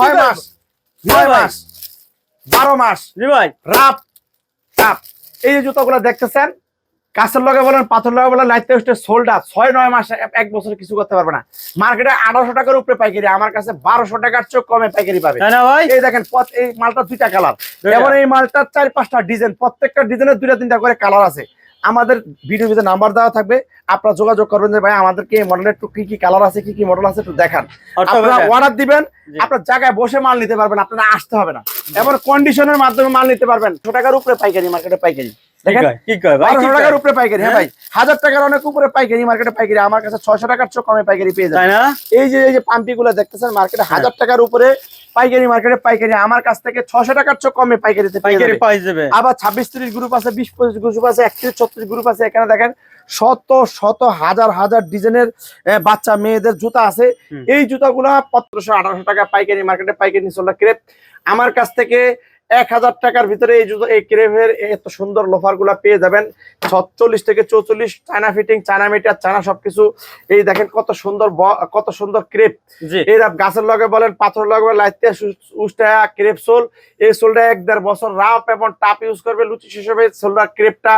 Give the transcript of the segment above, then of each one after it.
ছয় মাস নয় মাস বারো মাস ভাই। রাপ এই যে জুতোগুলো দেখতেছেন কাছের লগে বলেন পাথর লগে বলেন লাইট টেস্টের সোলটা ছয় নয় মাস এক- বছর কিছু করতে পারবে না। মার্কেটে আঠারোশো টাকার উপরে পাইকারি আমার কাছে বারোশো টাকার চোখ কমে পাইকারি পাবে। না এই দেখেন এই মালটা দুইটা কালার দুইটা। এই মালটার চার পাঁচটা ডিজাইন প্রত্যেকটা ডিজাইনের দুইটা তিনটা করে কালার আছে। আমাদের ভিডিও ভিতরে নাম্বার দেওয়া থাকবে। আপনারা যোগাযোগ করবেন যে ভাই আমাদেরকে এই মডেলের একটু কি কি কালার আছে কি কি মডেল আছে একটু দেখান। আপনারা অর্ডার দিবেন জি। আপনার জায়গায় বসে মাল নিতে পারবেন আপনারা আসতে হবে না। এবং কন্ডিশনের মাধ্যমে মাল নিতে পারবেন। ছ টাকার উপরে পাইকারি মার্কেটে পাইকারি? টাকার উপরে পাইকারি। হ্যাঁ হ্যাঁ? ভাই হাজার টাকার অনেক উপরে পাইকারি মার্কেটে পাইকারি। আমার কাছে ছয়শো টাকার চোখ কমে পাইকারি পেয়ে যায় না? এই যে এই যে পাম্পি গুলো দেখতেছেন মার্কেটে হ্যাঁ। হাজার টাকার উপরে পাইকারি মার্কেটে পাইকারি আমার কাছ থেকে ছশো টাকার চোখ কমে পাইকারিতে পাইকারি পাই যাবে। আবার ছাব্বিশ তিরিশ গ্রুপ আছে বিশ পঁচিশ গ্রুপ আছে একত্রিশ ছত্রিশ গ্রুপ আছে এখানে দেখেন শত শত হাজার হাজার ডিজাইনের বাচ্চা মেয়েদের জুতা আছে। এই জুতাগুলা পত্রশো আঠারোশো টাকা পাইকারি মার্কেটে পাইকারি নিচলা ক্রেপ আমার কাছ থেকে এক হাজার টাকার ভিতরে এই জুতো এই ক্রেভের এত সুন্দর লোফারগুলা পেয়ে যাবেন। ছচল্লিশ থেকে চৌচল্লিশ China fitting China meter China সবকিছু। এই দেখেন কত সুন্দর কত সুন্দর ক্রেপ এরা গাছের লগে বলেন পাথর লগে লাইতে উষ্টা ক্রেপ সোল এই সোলটা এক দেড় বছর রাপ এবং টাপ ইউজ করবে। লুচি হিসেবে সোলটা ক্রেপটা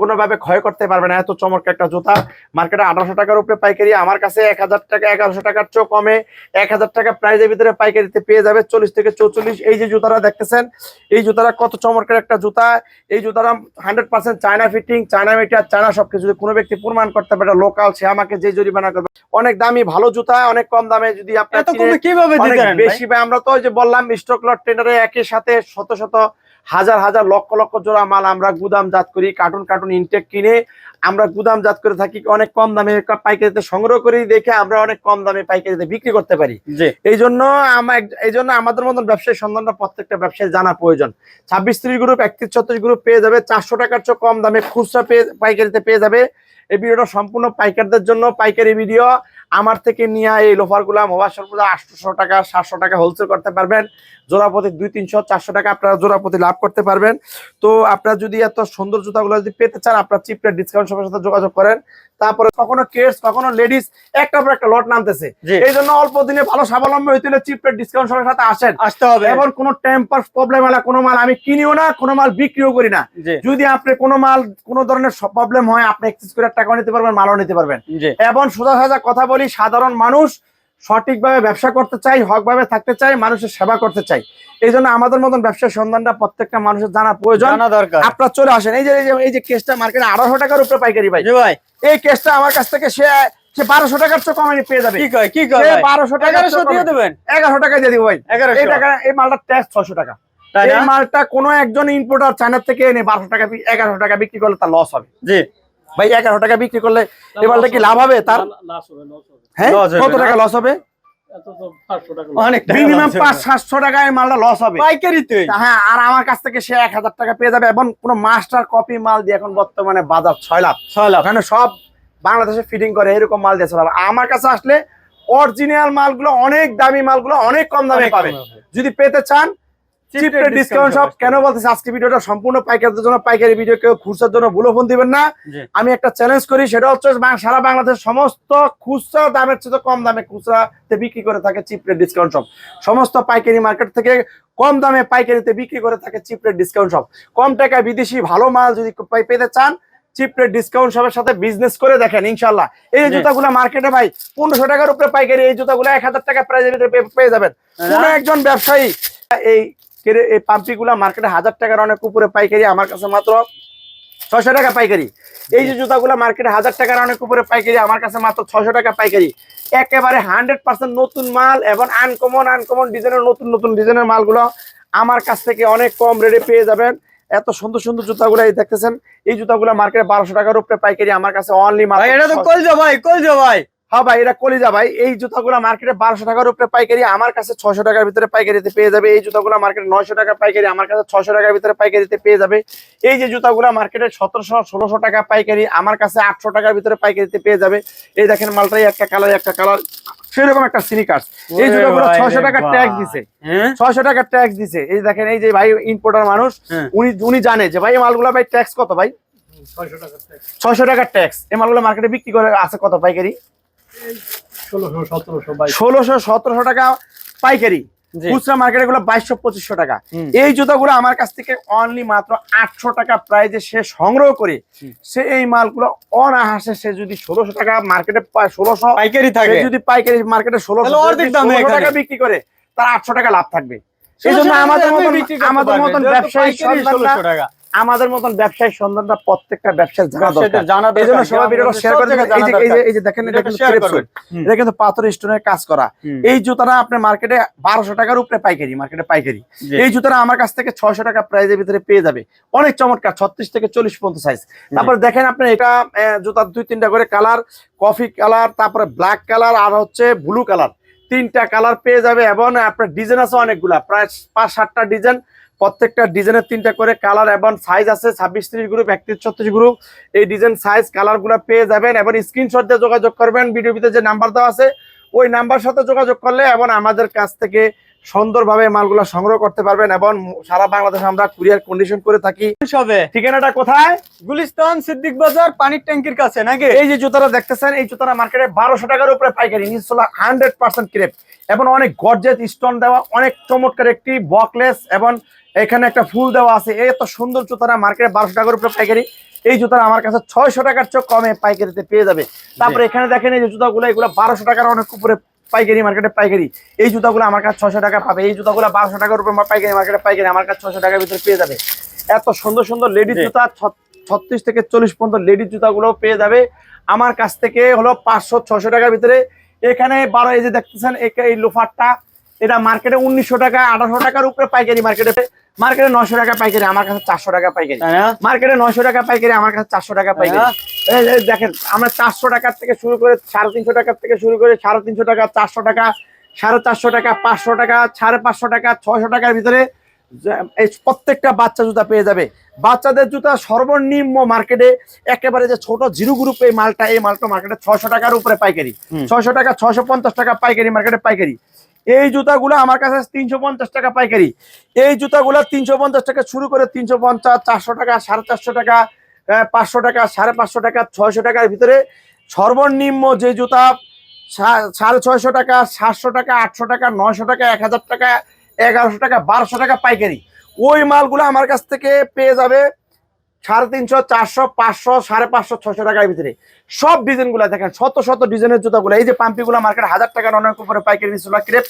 কোনোভাবে ক্ষয় করতে পারবে না। এত চমৎকার একটা জুতা। মার্কেটে আঠারোশো টাকার উপরে পাইকারি। আমার কাছে এক হাজার টাকা এগারোশো টাকার চো কমে। এক হাজার টাকা প্রাইজের ভিতরে পাইকারিতে পেয়ে যাবে চল্লিশ থেকে চৌচল্লিশ। এই যে জুতারা দেখতেছেন এই জুতারা কত চমৎকার একটা জুতা। এই জুতারা hundred percent China fitting China meter China সবকিছু। যদি কোনো ব্যক্তি প্রমাণ করতে পারে লোকাল সে আমাকে যে জরিমানা করবে। অনেক দামি ভালো জুতা অনেক কম দামে যদি আপনার কীভাবে বেশি ভাই? আমরা তো ওই যে বললাম স্টক লট টেন্ডারে একই সাথে শত শত হাজার হাজার লক্ষ লক্ষ জোড়া মাল আমরা গুদাম জাত করি কার্টুন কার্টুন ইনটেক কিনে আমরা গুদাম জাত করে থাকি অনেক কম দামে পাইকারিতে সংগ্রহ করি দেখে আমরা অনেক কম দামে পাইকারিতে বিক্রি করতে পারি। এই জন্য এই জন্য আমাদের মতন ব্যবসায়ী সন্ধানটা প্রত্যেকটা ব্যবসায়ী জানা প্রয়োজন। ছাব্বিশ ত্রিশ গ্রুপ একত্রিশ ছত্রিশ গ্রুপ পেয়ে যাবে চারশো টাকার চেয়ে কম দামে খুচরা পেয়ে পাইকারিতে পেয়ে যাবে। এই ভিডিওটা সম্পূর্ণ পাইকারদের জন্য পাইকারি ভিডিও। আমার থেকে নিয়ে এই লোফারগুলা মোবাইল সর্বদা আটশো টাকা সাতশো টাকা হোলসেল করতে পারবেন। জোড়াপতি দুই তিনশো চারশো টাকা আপনারা জোড়াপতি লাভ করতে পারবেন। তো আপনারা যদি এত সুন্দর জুতাগুলো যদি পেতে চান আপনার চিপ রেট ডিসকাউন্ট সবার সাথে যোগাযোগ করেন। তারপরে কখনো কেস কখনো লেডিস একটা পর একটা লট নামতেছে। এই জন্য অল্প দিনে ভালো স্বাবলম্বী হইতে হলে চিপ রেট ডিসকাউন্ট সবার সাথে আসেন। আসতে হবে। এবং কোনো টেম্পার প্রবলেম হলে কোনো মাল আমি কিনিও না কোনো মাল বিক্রিও করি না। যদি আপনি কোনো মাল কোনো ধরনের প্রবলেম হয় আপনি এক্সচেঞ্জ করে টাকা নিতে পারবেন মালও নিতে পারবেন। এবং সোজা সাজা কথা বলি সাধারণ মানুষ সঠিকভাবে ব্যবসা করতে চাই হকভাবে থাকতে চাই মানুষের সেবা করতে চাই। এই জন্য আমাদের মতন ব্যবসার সন্ধানটা প্রত্যেকটা মানুষের জানা প্রয়োজন। দরকার। আপনারা চলে আসেন। এই যে এই যে কেসটা মার্কেটে আড়াইশো টাকার উপরে পাইকারি ভাই। ভাই। এই কেসটা আমার কাছ থেকে সে সে বারোশো টাকার চোখ কমে পেয়ে যাবে। কি? বারোশো টাকা দিয়ে দেবেন? এগারোশো টাকা দিয়ে দিব ভাই। এই টাকা এই মালটা ট্যাক্স ছশো টাকা। এই মালটা কোনো একজন ইম্পোর্টার চায়নার থেকে এনে বারোশো টাকা এগারোশো টাকা বিক্রি করলে তার লস হবে। জি। ভাই এগারো টাকা বিক্রি করলে মালটা কি লাভ হবে? তার হ্যাঁ? কত টাকা লস হবে? মিনিমাম পাঁচ সাতশো টাকা এই মালটা লস হবে। হ্যাঁ আর আমার কাছ থেকে সে এক হাজার টাকা পেয়ে যাবে এবং কোনো মাস্টার কপি মাল দিয়ে এখন বর্তমানে বাজার ছয় লাখ। ছয় লাখ। সব বাংলাদেশে ফিটিং করে এরকম মাল দিয়ে চলাবে আমার কাছে আসলে অরিজিনাল মালগুলো অনেক দামি মালগুলো অনেক কম দামে পাবে। যদি পেতে চান Cheap ডিসকাউন্ট সব কেন বলতেছে? আজকে ভিডিওটা সম্পূর্ণ পাইকারদের জন্য পাইকারি ভিডিও কেউ খুচরার জন্য ভুলো ফোন দিবেন না। আমি একটা চ্যালেঞ্জ করি সেটা হচ্ছে সারা বাংলাদেশ সমস্ত খুচরা দামের চেয়ে কম দামে খুচরাতে বিক্রি করে থাকে চিপ রেট ডিসকাউন্ট সব সমস্ত পাইকারি মার্কেট থেকে কম দামে পাইকারিতে বিক্রি করে থাকে চিপ ডিসকাউন্ট সব কম টাকায় বিদেশি ভালো মাল যদি পেতে চান চিপ রেট ডিসকাউন্ট সবের সাথে বিজনেস করে দেখেন ইনশাল্লাহ এই। জুতাগুলো মার্কেটে ভাই পনেরোশো টাকার উপরে পাইকারি এই জুতাগুলো এক হাজার টাকা প্রাইজে পেয়ে যাবেন। কোন একজন ব্যবসায়ী এই কেরে- এই পাম্পিগুলা মার্কেটে হাজার টাকার অনেক উপরে পাইকারি আমার কাছে মাত্র ছয়শো টাকা পাইকারি। এই যে জুতাগুলো মার্কেটে হাজার টাকার অনেক উপরে পাইকারি আমার কাছে মাত্র ছয়শো টাকা পাইকারি। একেবারে হান্ড্রেড পার্সেন্ট নতুন মাল এবং আনকমন আনকমন ডিজাইনের নতুন নতুন ডিজাইনের মালগুলো আমার কাছ থেকে অনেক কম রেটে পেয়ে যাবেন। এত সুন্দর সুন্দর জুতাগুলো এই দেখতেছেন। এই জুতাগুলো মার্কেটে বারোশো টাকার উপরে পাইকারি আমার কাছে অনলি ভাই এটা তো কলজা ভাই কলজা ভাই। হ্যাঁ ভাই এটা কলিজা ভাই। এই জুতাগুলো মার্কেটে বারোশো টাকার উপরে পাইকারি আমার কাছে ছয়শো টাকার ভিতরে পাইকারিতে পেয়ে যাবে। এই জুতাগুলো মার্কেটে নয়শো টাকা পাইকারি আমার কাছে ছয়শো টাকার ভিতরে পাইকারিতে পেয়ে যাবে। এই যে জুতাগুলো মার্কেটে সতেরোশো ষোলোশো টাকা পাইকারি আমার কাছে আটশো টাকার ভিতরে পাইকারিতে পেয়ে যাবে। এই দেখেন মালটাই একটা কালার একটা কালার সেরকম একটা সিনিকার্স এই জুতাগুলো ভাই ছয়শো টাকার। ট্যাগ দিছে। হ্যাঁ? ছয়শো টাকার ট্যাক্স দিছে। এই দেখেন এই যে ভাই ইম্পোর্টার মানুষ হ্যাঁ। উনি উনি জানে যে ভাই এই মালগুলো ভাই ট্যাক্স কত ভাই? ছয়শো টাকার ট্যাক্স এই মালগুলো মার্কেটে বিক্রি করে আছে কত পাইকারি? ষোলোশো সতেরোশো টাকা পাইকারি। খুচরা মার্কেটে গুলো বাইশশো পঁচিশশো টাকা। এই জুতাগুলো আমার কাছ থেকে অনলি মাত্র আটশো টাকা প্রাইজে সে সংগ্রহ করে সে এই মালগুলো অনাহাসে সে যদি ষোলোশো টাকা মার্কেটে পায় ষোলোশো পাইকারি থাকে। যদি পাইকারি মার্কেটে ষোলোশো। টাকা বিক্রি করে তার আটশো টাকা লাভ থাকবে। 1600 জন্য আমাদের মতন আমাদের মতন ব্যবসায়ী পাইকারি সন্তানরা 1600 টাকা। আমাদের মতন ব্যবসায়ী সন্ধানটা প্রত্যেকটা ব্যবসায় জানা দরকার। এই জন্য সবাই ভিডিওটা শেয়ার করে এই যে দেখেন এটা কিন্তু। এটা কিন্তু পাথর স্টোনের কাজ করা। এই জুতাটা আপনার মার্কেটে বারোশো টাকার উপরে পাইকারি মার্কেটে পাইকারি। এই জুতাটা আমার কাছ থেকে ছয়শো টাকা প্রাইজের ভিতরে পেয়ে যাবে। অনেক চমৎকার ছত্রিশ থেকে চল্লিশ পর্যন্ত সাইজ তারপর দেখেন আপনি এটা জুতার দুই তিনটা করে কালার কফি কালার তারপরে ব্ল্যাক কালার আর হচ্ছে ব্লু কালার তিনটা কালার পেয়ে যাবে এবং আপনার ডিজাইন আছে অনেকগুলা। প্রায় পাঁচ সাতটা ডিজাইন প্রত্যেকটা ডিজাইনের তিনটা করে কালার এবং সাইজ আছে, ছাব্বিশ ত্রিশ গ্রুপ একত্রিশ ছত্রিশ গ্রুপ এই ডিজাইন সাইজ কালারগুলো পেয়ে যাবেন এবং স্ক্রিনশট দিয়ে যোগাযোগ করবেন। ভিডিও ভিতরে যে নাম্বার দেওয়া আছে, ওই নাম্বার সাথে যোগাযোগ করলে এবং আমাদের কাছ থেকে সুন্দরভাবে মালগুলো সংগ্রহ করতে পারবেন এবং সারা বাংলাদেশে আমরা কুরিয়ার কন্ডিশন করে থাকি। ঠিকানাটা কোথায়? গুলিস্তান সিদ্দিক বাজার পানির ট্যাঙ্কির কাছে নাকি? এই যে জুতাটা দেখতেছেন এই জুতাটা মার্কেটে বারোশো টাকার উপরে পাইকারি নিচতলা হান্ড্রেড পার্সেন্ট ক্রেপ। এবং অনেক গর্জেট স্টোন দেওয়া অনেক চমৎকার একটি বকলেস এবং এখানে একটা ফুল দেওয়া আছে। এত সুন্দর জুতাটা মার্কেটে বারোশো টাকার উপরে পাইকারি। এই জুতাটা আমার কাছে ছয়শো টাকার চেয়ে কমে পাইকারিতে পেয়ে যাবে। তারপরে এখানে দেখেন এই যে জুতাগুলো এগুলো বারোশো টাকার অনেক উপরে পাইকারি মার্কেটে পাইকারি। এই জুতাগুলো আমার কাছে ছশো টাকা পাবে। এই জুতাগুলো বারোশো টাকার উপরে পাইকারি মার্কেটে পাইকারি আমার কাছে ছশো টাকার ভিতরে পেয়ে যাবে। এত সুন্দর সুন্দর লেডিস। জুতা ছত্রিশ থেকে চল্লিশ পর্যন্ত লেডিস জুতাগুলো পেয়ে যাবে। আমার কাছ থেকে হলো পাঁচশো ছশো টাকার ভিতরে। এখানে বারো এই যে দেখতেছেন এই লোফারটা এটা মার্কেটে উনিশশো টাকা আঠারোশো টাকার উপরে পাইকারি মার্কেটে মার্কেটে নশো টাকা পাইকারি আমার কাছে চারশো টাকা পাইকারি। মার্কেটে নশো টাকা পাইকারি আমার কাছে চারশো টাকা পাইকারি। দেখেন আমরা চারশো টাকার থেকে শুরু করে সাড়ে তিনশো টাকার থেকে শুরু করে সাড়ে তিনশো টাকা চারশো টাকা সাড়ে চারশো টাকা পাঁচশো টাকা সাড়ে পাঁচশো টাকা ছয়শো টাকার ভিতরে এই প্রত্যেকটা বাচ্চা জুতা পেয়ে যাবে। বাচ্চাদের জুতা সর্বনিম্ন মার্কেটে একেবারে যে ছোট জিরো গ্রুপ এই মালটা এই মালটা মার্কেটে ছয়শো টাকার উপরে পাইকারি। ছয়শো টাকা ছয়শো পঞ্চাশ টাকা পাইকারি মার্কেটে পাইকারি। এই জুতাগুলো আমার কাছে তিনশো পঞ্চাশ টাকা পাইকারি। এই জুতাগুলো তিনশো পঞ্চাশ টাকা শুরু করে তিনশো পঞ্চাশ, চারশো টাকা, সাড়ে চারশো টাকা পাঁচশো টাকা, সাড়ে পাঁচশো টাকা, ছয়শো টাকার ভিতরে সর্বনিম্ন যে জুতা সাড়ে ছয়শো টাকা, সাতশো টাকা, আটশো টাকা, নয়শো টাকা, এক হাজার টাকা, এগারোশো টাকা, বারোশো টাকা পাইকারি। ওই মালগুলো আমার কাছ থেকে পেয়ে যাবে সাড়ে তিনশো, চারশো, পাঁচশো, সাড়ে পাঁচশো ছশো টাকার ভিতরে। সব ডিজাইনগুলা দেখেন, শত শত ডিজাইনের জুতাগুলো। এই যে পাম্পিগুলো মার্কেট হাজার টাকার অনেক উপরে পাইকারি ক্রেপ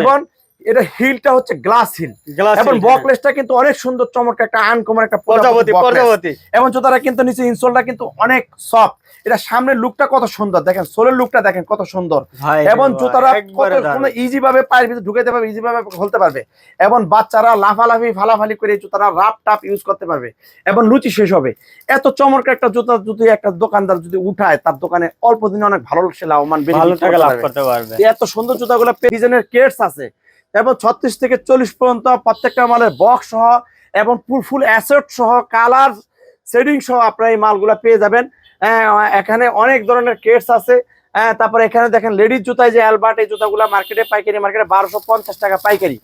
এবং এটা হিলটা হচ্ছে গ্লাস হিল। এবং বকলেসটা কিন্তু অনেক সুন্দর চমৎকার একটা আনকমন একটা প্রজাপতি প্রজাপতি এবং জুতাটা কিন্তু নিচে ইনসোলটা কিন্তু অনেক সফট এটা সামনের লুকটা কত সুন্দর দেখেন সোলের লুকটা দেখেন কত সুন্দর। এবং রে জুতারা কত ইজি ভাবে পায়ের ভিতরে ঢুকাইতে পারবে ইজি ভাবে খুলতে পারবে। এবং বাচ্চারা লাফালাফি ফালাফালি করে জুতারা রাপ টাপ ইউজ করতে পারবে। এবং লুচি শেষ হবে। এত চমৎকার একটা জুতা যদি একটা দোকানদার যদি উঠায় তার দোকানে অল্প দিনে অনেক ভালো সে লাভবান ভালো টাকা লাভ করতে পারবে। এত সুন্দর জুতাগুলো ডিজাইনের কেটস আছে। এবং ছত্রিশ থেকে চল্লিশ পর্যন্ত প্রত্যেকটা মালের বক্স সহ এবং ফুল ফুল অ্যাসেট সহ কালার শেডিং সহ আপনারা এই মালগুলো পেয়ে যাবেন। এখানে অনেক ধরনের কেটস আছে। তারপরে এখানে দেখেন লেডিস জুতায় যে অ্যালবার্ট এই জুতাগুলো মার্কেটে পাইকারি মার্কেটে বারোশো পঞ্চাশ টাকা পাইকারি।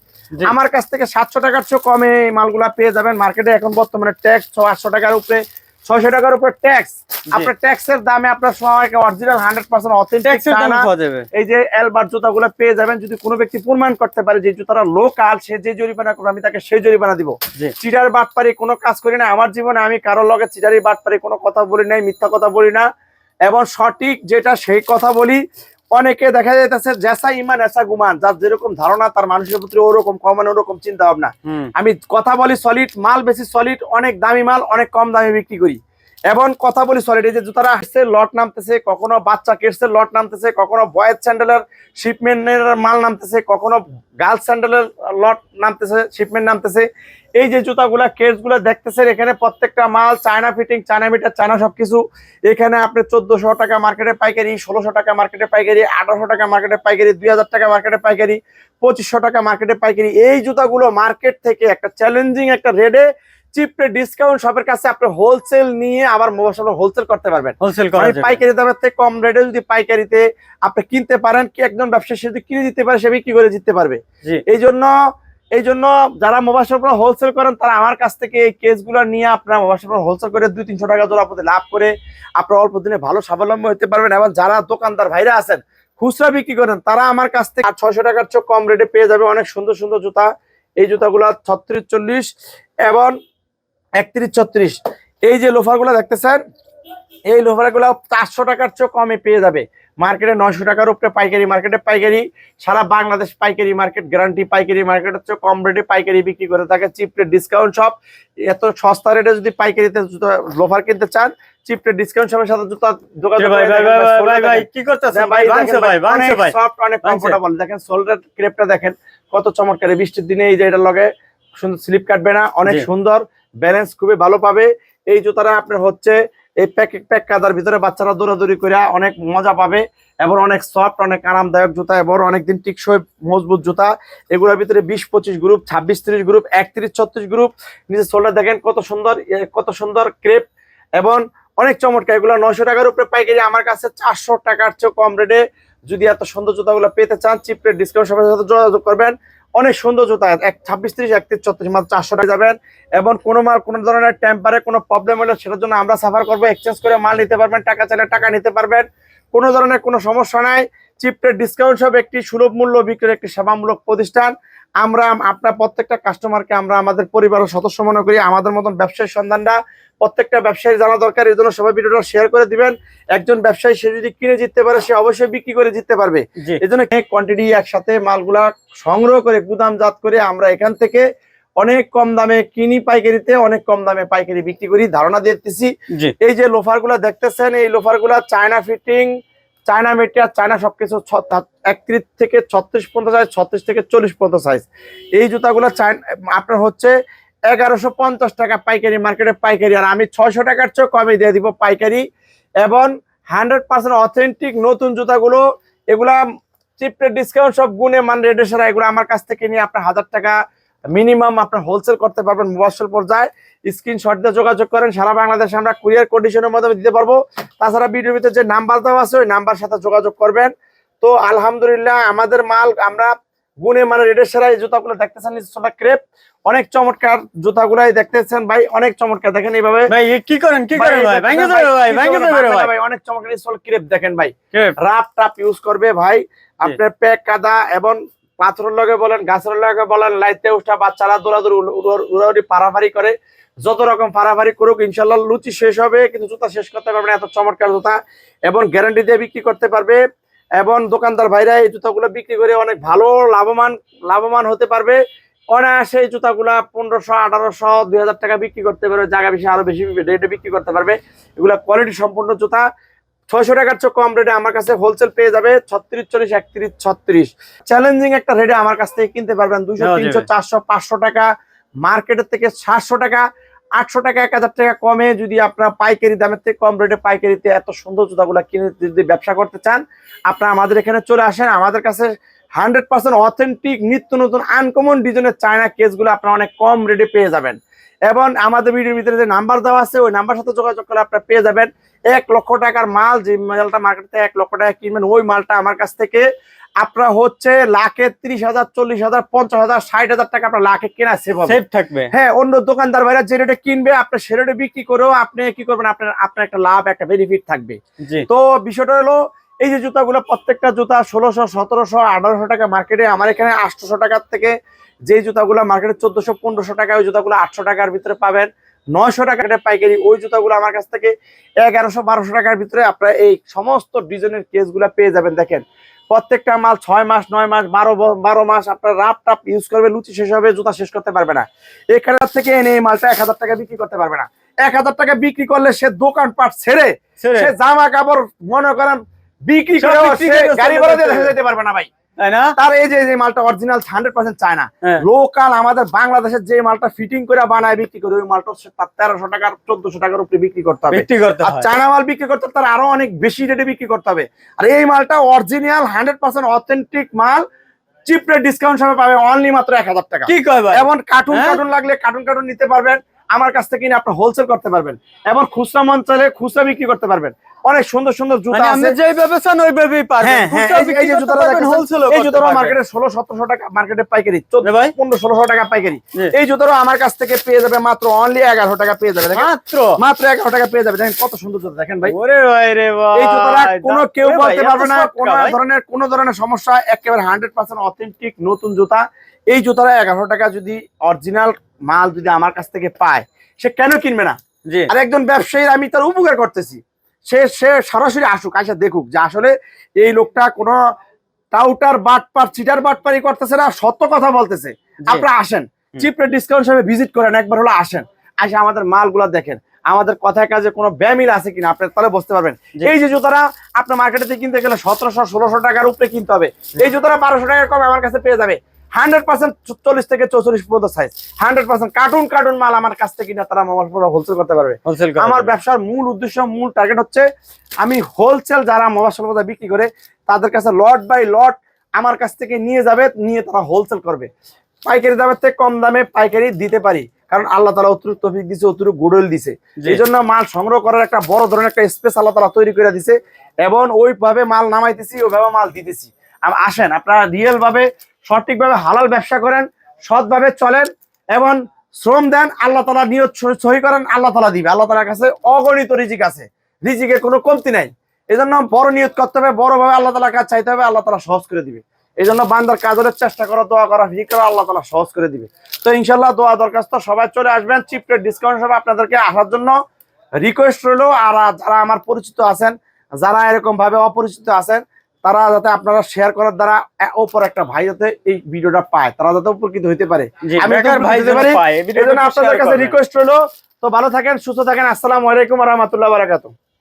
আমার কাছ থেকে সাতশো টাকার চেয়ে কমে এই মালগুলা পেয়ে যাবেন। মার্কেটে এখন বর্তমানে ট্যাক্স ছ আটশো টাকার উপরে। ছয়শো টাকার উপর ট্যাক্স আপনার ট্যাক্সের দামে আপনার সবাইকে অরিজিনাল হান্ড্রেড পার্সেন্ট অথেন্টিক এই যে এলবার জুতাগুলো পেয়ে যাবেন যদি কোনো ব্যক্তি প্রমাণ করতে পারে যে জুতাটা লোকাল সে যে জরিমানা করবে আমি তাকে সেই জরিমানা দিব। চিটার বাদ পারি কোনো কাজ করি না। আমার জীবনে আমি কারোর লগে চিটারি বাটপারি কোনো কথা বলি নাই মিথ্যা কথা বলি না। এবং সঠিক যেটা সেই কথা বলি অনেকে দেখা যাইতেছে জেসা ইমান এসা গুমান যার যেরকম ধারণা তার মানুষের প্রতি ওরকম কমান ওরকম চিন্তা ভাবনা আমি কথা বলি সলিড মাল বেশি সলিড অনেক দামি মাল অনেক কম দামে বিক্রি করি। এবং কথা বলি সরি যে জুতারা আসছে লট নামতেছে, কখনো বাচ্চা কেটসের লট নামতেছে, কখনো বয়েজ স্যান্ডেলের শিপমেন্টের মাল নামতেছে, কখনো গার্লস স্যান্ডেলের লট নামতেছে শিপমেন্ট নামতেছে। এই যে জুতাগুলা কেটসগুলা দেখতেছেন, এখানে প্রত্যেকটা মাল China fitting China meter China সবকিছু। এখানে আপনি চোদ্দশো টাকা মার্কেটে পাইকারি, ষোলোশো টাকা মার্কেটে পাইকারি, আঠারোশো টাকা মার্কেটে পাইকারি, দুই হাজার টাকা মার্কেটে পাইকারি, পঁচিশশো টাকা মার্কেটে পাইকারি। এই জুতাগুলো মার্কেট থেকে একটা চ্যালেঞ্জিং একটা রেডে চিপে ডিসকাউন্ট শপের কাছে আপনি হোলসেল নিয়ে আবার মোবাইল হোলসেল করতে পারবেন। হোলসেল করা মানে পাইকারি দামের থেকে কম রেটে যদি পাইকারিতে আপনি কিনতে পারেন কি একজন ব্যবসায়ী যদি কিনে দিতে পারে সে বিক্রি করে জিততে পারবে। এই জন্য এই জন্য যারা মোবাইল হোলসেল করেন তারা আমার কাছ থেকে এই কেসগুলো নিয়ে আপনার মোবাইল হোলসেল করে দুই তিনশো টাকা জোড়া প্রতি লাভ করে আপনার অল্প দিনে ভালো স্বাবলম্বী হতে পারবেন এবং যারা দোকানদার ভাইরা আছেন খুচরা বিক্রি করেন তারা আমার কাছ থেকে ছয়শো টাকার চেয়ে কম রেটে পেয়ে যাবে অনেক সুন্দর সুন্দর জুতা। এই জুতাগুলো ছত্রিশ চল্লিশ এবং একত্রিশ ছত্রিশ। এই যে লোফারগুলো দেখতেছেন এই লোফারগুলো চারশো টাকার চেয়ে কমে পেয়ে যাবে। মার্কেটে নয়শো টাকার উপরে পাইকারি মার্কেটে পাইকারি সারা বাংলাদেশ পাইকারি মার্কেট গ্যারান্টি পাইকারি মার্কেট হচ্ছে কম রেটে পাইকারি বিক্রি করে থাকে। চিপ রেট ডিসকাউন্ট শপ এত সস্তা রেটে যদি পাইকারিতে লোফার কিনতে চান চিপ রেট ডিসকাউন্ট শপের সাথে জুতা যোগাযোগ। কি করতেছেন? হ্যাঁ, ভাই ভাই, অনেক। দেখেন সোলডার ক্রেপটা দেখেন কত চমৎকার। বৃষ্টির দিনে এই যে এটা লগে সুন্দর স্লিপ কাটবে না অনেক সুন্দর। ব্যালেন্স খুবই ভালো পাবে। এই জুতাটা আপনার হচ্ছে এই প্যাক প্যাক কাদার ভিতরে বাচ্চারা দৌড়াদৌড়ি করে অনেক মজা পাবে এবং অনেক সফট অনেক আরামদায়ক জুতা এবং অনেকদিন টিকসই মজবুত জুতা। এগুলোর ভিতরে বিশ, পঁচিশ গ্রুপ ছাব্বিশ, ত্রিশ গ্রুপ একত্রিশ, ছত্রিশ গ্রুপ নিজের সোলডার দেখেন কত সুন্দর কত সুন্দর ক্রেপ এবং অনেক চমৎকার। এগুলো নয়শো টাকার উপরে পাইকারি, আমার কাছে চারশো টাকার চেয়ে কম রেটে যদি এত সুন্দর জুতাগুলো পেতে চান চিপ রেট ডিসকাউন্ট সবার সাথে যোগাযোগ করবেন। অনেক সুন্দর জুতা, এক ছাব্বিশ ত্রিশ, একত্রিশ ছত্রিশ মাত্র চারশো টাকা যাবেন। এবং কোনো মাল, কোনো ধরনের টেম্পারে কোনো প্রবলেম হলে সেটার জন্য আমরা সাফার করব এক্সচেঞ্জ করে মাল নিতে পারবেন, টাকা চাইলে টাকা নিতে পারবেন। কোনো ধরনের কোনো সমস্যা নাই। চিপটের ডিসকাউন্ট সব একটি সুলভ মূল্য বিক্রির একটি সেবামূলক প্রতিষ্ঠান। আমরা আপনার প্রত্যেকটা কাস্টমারকে আমরা আমাদের পরিবারের সদস্য মনে করি আমাদের মতন ব্যবসায়ী সন্ধানটা প্রত্যেকটা ব্যবসায়ী জানা দরকার এই জন্য সবাই ভিডিওটা শেয়ার করে দিবেন। একজন ব্যবসায়ী সে যদি কিনে জিততে পারে সে অবশ্যই বিক্রি করে জিততে পারবে। এই জন্য কোয়ান্টিটি একসাথে মালগুলা সংগ্রহ করে গুদামজাত করে আমরা এখান থেকে অনেক কম দামে কিনি পাইকারিতে অনেক কম দামে পাইকারি বিক্রি করি। ধারণা দিতেছি। এই যে লোফারগুলা দেখতেছেন এই লোফারগুলা China fitting China meter China সব কিছু একত্রিশ থেকে ছত্রিশ পর্যন্ত সাইজ ছত্রিশ থেকে চল্লিশ পর্যন্ত সাইজ এই জুতাগুলো চায়না, আপনার হচ্ছে এগারোশো পঞ্চাশ টাকা পাইকারি মার্কেটে পাইকারি, আর আমি ছয়শো টাকার চেয়ে কমে দিয়ে দিব পাইকারি। এবং হান্ড্রেড পার্সেন্ট অথেন্টিক নতুন জুতাগুলো, এগুলা চিপের ডিসকাউন্ট সব গুণে মান রেটে এগুলো আমার কাছ থেকে নিয়ে আপনার হাজার টাকা মিনিমাম আপনার হোলসেল করতে পারবেন মোবাইল পর্যায়ে। স্ক্রিনশট দিয়ে যোগাযোগ করেন। সারা বাংলাদেশে আমরা কুরিয়ার কন্ডিশনের মাধ্যমে দিতে পারব। তাছাড়া ভিডিওর ভিতরে যে নাম্বার দেওয়া আছে ওই নাম্বার সাথে যোগাযোগ করবেন। তো আলহামদুলিল্লাহ আমাদের মাল আমরা গুণে মানে রেডের সেরা এই জুতাগুলো দেখতেছেন ক্রেপ অনেক চমৎকার জুতাগুলাই দেখতেছেন ভাই অনেক চমৎকার। দেখেন এইভাবে। ভাই কি করেন কি করেন ভাই? ভাঙে দেবে ভাই ভাঙে দেবে ভাই। ভাই অনেক চমৎকার। সোল ক্রেপ দেখেন ভাই। রাপ টাপ ইউজ করবে ভাই। আপনার প্যাক কাদা এবং পাথরের লগে বলেন, গাছের লগে বলেন লাইতে উঠা বাচ্চারা দৌড়াদৌড়ি উড়াউড়ি পারাপারি করে। যত রকম পারাপারি করুক, ইনশাল্লাহ লুচি শেষ হবে, কিন্তু জুতা শেষ করতে পারবে না, এত চমৎকার জুতা। এবং গ্যারান্টি দিয়ে বিক্রি করতে পারবে। এবং দোকানদার ভাইরা এই জুতাগুলো বিক্রি করে অনেক ভালো, লাভবান লাভবান হতে পারবে। অনায়াসে এই জুতাগুলা পনেরোশো, আঠারোশো, দুই হাজার টাকা বিক্রি করতে পারবে, জায়গা বেশি, আরও বেশি রেটে বিক্রি করতে পারবে। এগুলা কোয়ালিটি সম্পূর্ণ জুতা। ছয়শো টাকার চেয়ে কম রেটে আমার কাছে হোলসেল পেয়ে যাবে ছত্রিশ চল্লিশ একত্রিশ ছত্রিশ। চ্যালেঞ্জিং একটা রেটে আমার কাছ থেকে কিনতে পারবেন দুশো তিনশো চারশো পাঁচশো টাকা। মার্কেটের থেকে সাতশো টাকা আটশো টাকা এক হাজার টাকা কমে যদি আপনার পাইকারি দামের থেকে কম রেটে পাইকারিতে এত সুন্দর জুতাগুলো কিনে যদি ব্যবসা করতে চান আপনারা আমাদের এখানে চলে আসেন। আমাদের কাছে হান্ড্রেড পার্সেন্ট অথেন্টিক নিত্য নতুন আনকমন ডিজাইনের চায়না কেসগুলো আপনারা অনেক কম রেটে পেয়ে যাবেন। এবং আমাদের ভিডিওর ভিতরে যে নাম্বার দেওয়া আছে ওই নাম্বার সাথে যোগাযোগ করে আপনারা পেয়ে যাবেন। এক লক্ষ টাকার মাল যে মালটা মার্কেট থেকে এক লক্ষ টাকা কিনবেন ওই মালটা আমার কাছ থেকে। আপনার হচ্ছে লাখে ত্রিশ হাজার চল্লিশ হাজার পঞ্চাশ হাজার ষাট হাজার টাকা আপনার লাখে কেনা সেভ সেফ থাকবে। হ্যাঁ অন্য দোকানদার ভাইরা যে রেটে কিনবে আপনার সে রেটে বিক্রি করেও আপনি কি করবেন আপনার আপনার একটা লাভ একটা বেনিফিট থাকবে। তো বিষয়টা হলো এই যে জুতাগুলো প্রত্যেকটা জুতা ষোলোশো সতেরোশো আঠারোশো টাকা মার্কেটে আমার এখানে আটশোশো টাকার থেকে যে জুতাগুলো মার্কেটে চোদ্দশো পনেরোশো টাকা ওই জুতাগুলো আটশো টাকার ভিতরে পাবেন। নয়শো টাকার পাইকারি ওই জুতাগুলো আমার কাছ থেকে এগারোশো বারোশো টাকার ভিতরে আপনারা এই সমস্ত ডিজাইনের কেসগুলো পেয়ে যাবেন দেখেন। প্রত্যেকটা মাল ছয় মাস নয় মাস বারো বারো মাস আপনার রাপ টাপ ইউজ করবে লুচি শেষ হবে জুতা শেষ করতে পারবে না। এখানে থেকে এনে এই মালটা এক হাজার টাকা বিক্রি করতে পারবে না। এক হাজার টাকা বিক্রি করলে সে দোকান পাট ছেড়ে সে জামা কাপড় মনে করেন বিক্রি করে গাড়ি ভাড়া দিয়ে যেতে পারবে না ভাই। তাই না? তার এই যে মালটা অরিজিনাল হান্ড্রেড পার্সেন্ট চায় হ্যাঁ। লোকাল আমাদের বাংলাদেশের যে মালটা ফিটিং করে বানায় বিক্রি করে ওই মালটা তার তেরোশো টাকার চোদ্দশো টাকার উপরে বিক্রি করতে হবে। বিক্রি করতে আর চায়না মাল বিক্রি করতে তার আরও অনেক বেশি রেটে বিক্রি করতে হবে। আর এই মালটা অরিজিনাল হান্ড্রেড পার্সেন্ট অথেন্টিক মাল চিপ রেট ডিসকাউন্ট পাবে অনলি মাত্র এক হাজার টাকা। কি কয় এবং কার্টুন হ্যাঁ? কার্টুন লাগলে কার্টুন কার্টুন নিতে পারবেন। আমার কাছ থেকে কিনে আপনি হোলসেল করতে পারবেন। এবং খুচরা মন চাইলে খুচরা বিক্রি করতে পারবেন। অনেক সুন্দর সুন্দর জুতা মানে আছে। যেইভাবে চান ওইভাবেই পারবেন। হ্যাঁ, হ্যাঁ, এই যে- জুতাটা পারবেন, দেখেছেন, এই মার্কেটে ষোলো সতেরোশো টাকা মার্কেটে পাইকারি ভাই? পনেরো ষোলোশো টাকা পাইকারি। এই আমার কাছ থেকে পেয়ে যাবে মাত্র অনলি এগারোশো টাকা পেয়ে যাবে দেখেন। মাত্র? মাত্র এগারো টাকা পেয়ে যাবে দেখেন কত সুন্দর জুতা দেখেন ভাই। ওরে ভাই রে ভাই এই জুতাটা কোনো কেউ বলতে পারবে না কোনো ধরনের কোনো ধরনের সমস্যা একেবারে হান্ড্রেড পার্সেন্ট অথেন্টিক নতুন জুতা। এই জুতাটা এগারো টাকা যদি অরিজিনাল মাল যদি আমার কাছ থেকে পায় সে কেন কিনবে না? আর একজন ব্যবসায়ীর আমি তার উপকার করতেছি। সে সে সরাসরি আসুক আসে দেখুক যে আসলে এই লোকটা কোনো টাউটার বাটপার চিটার বাটপারি করতেছে না সত্য কথা বলতেছে। আপনারা আসেন। হুম। চিপ রেট ডিসকাউন্ট হিসেবে ভিজিট করেন একবার হলো আসেন। আসে আমাদের মালগুলা দেখেন। আমাদের কথায় কাজে কোনো ব্যামিল আছে কিনা আপনি তাহলে বুঝতে পারবেন। এই যে জুতারা আপনার মার্কেটে কিনতে গেলে সতেরোশো ষোলোশো টাকার উপরে কিনতে হবে। এই জুতারা বারোশো টাকার কম আমার কাছে পেয়ে যাবে। হান্ড্রেড পার্সেন্ট চল্লিশ থেকে চৌচল্লিশ পর্যন্ত size hundred percent cartoon cartoon মাল আমার কাছ থেকে কিনে তারা মোবাইল ফোন হোলসেল করতে পারবে। আমার ব্যবসার মূল উদ্দেশ্য মূল টার্গেট হচ্ছে আমি হোলসেল যারা মোবাইল সর্বদা বিক্রি করে তাদের কাছে লট বাই লট আমার কাছ থেকে নিয়ে যাবে নিয়ে তারা হোলসেল করবে। পাইকারি দামের থেকে কম দামে পাইকারি দিতে পারি কারণ আল্লাহ তালা অতিরিক্ত তফিক দিছে অতিরিক্ত গুডল দিছে। এই জন্য মাল সংগ্রহ করার একটা বড় ধরনের একটা স্পেস আল্লাহ তালা তৈরি করে দিছে। এবং ওইভাবে মাল নামাইতেছি ওইভাবে মাল দিতেছি। আসেন আপনারা রিয়েল ভাবে সঠিকভাবে হালাল ব্যবসা করেন, সৎভাবে চলেন এবং শ্রম দেন, আল্লাহ তালা নিয়ত সহি- করেন, আল্লাহ তালা দিবে। আল্লাহ তালার কাছে অগণিত রিজিক আছে। রিজিকের কোনো কমতি নাই। এই জন্য বড় নিয়ত করতে হবে বড় ভাবে আল্লাহ তালার কাছে চাইতে হবে, আল্লাহ তালা সহজ করে দিবে। এই জন্য বান্দার কাজের চেষ্টা করা, দোয়া করা ফিক করা, আল্লাহ তালা সহজ করে দিবে। তো ইনশাল্লাহ দোয়া দরখাস্ত সবাই চলে আসবেন। চিপ রেট ডিসকাউন্ট হিসেবে আপনাদেরকে আসার জন্য রিকোয়েস্ট রইল। আর যারা আমার পরিচিত আছেন, যারা এরকম ভাবে অপরিচিত আছেন তারা যাতে আপনারা শেয়ার করার দ্বারা ওপর অপর একটা ভাই যাতে এই ভিডিওটা পায় তারা যাতে উপকৃত হইতে পারে। আমি আপনাদের কাছে রিকোয়েস্ট হলো তো ভালো থাকেন সুস্থ থাকেন আসসালামু আলাইকুম রহমতুল্লাহ বারাকাতু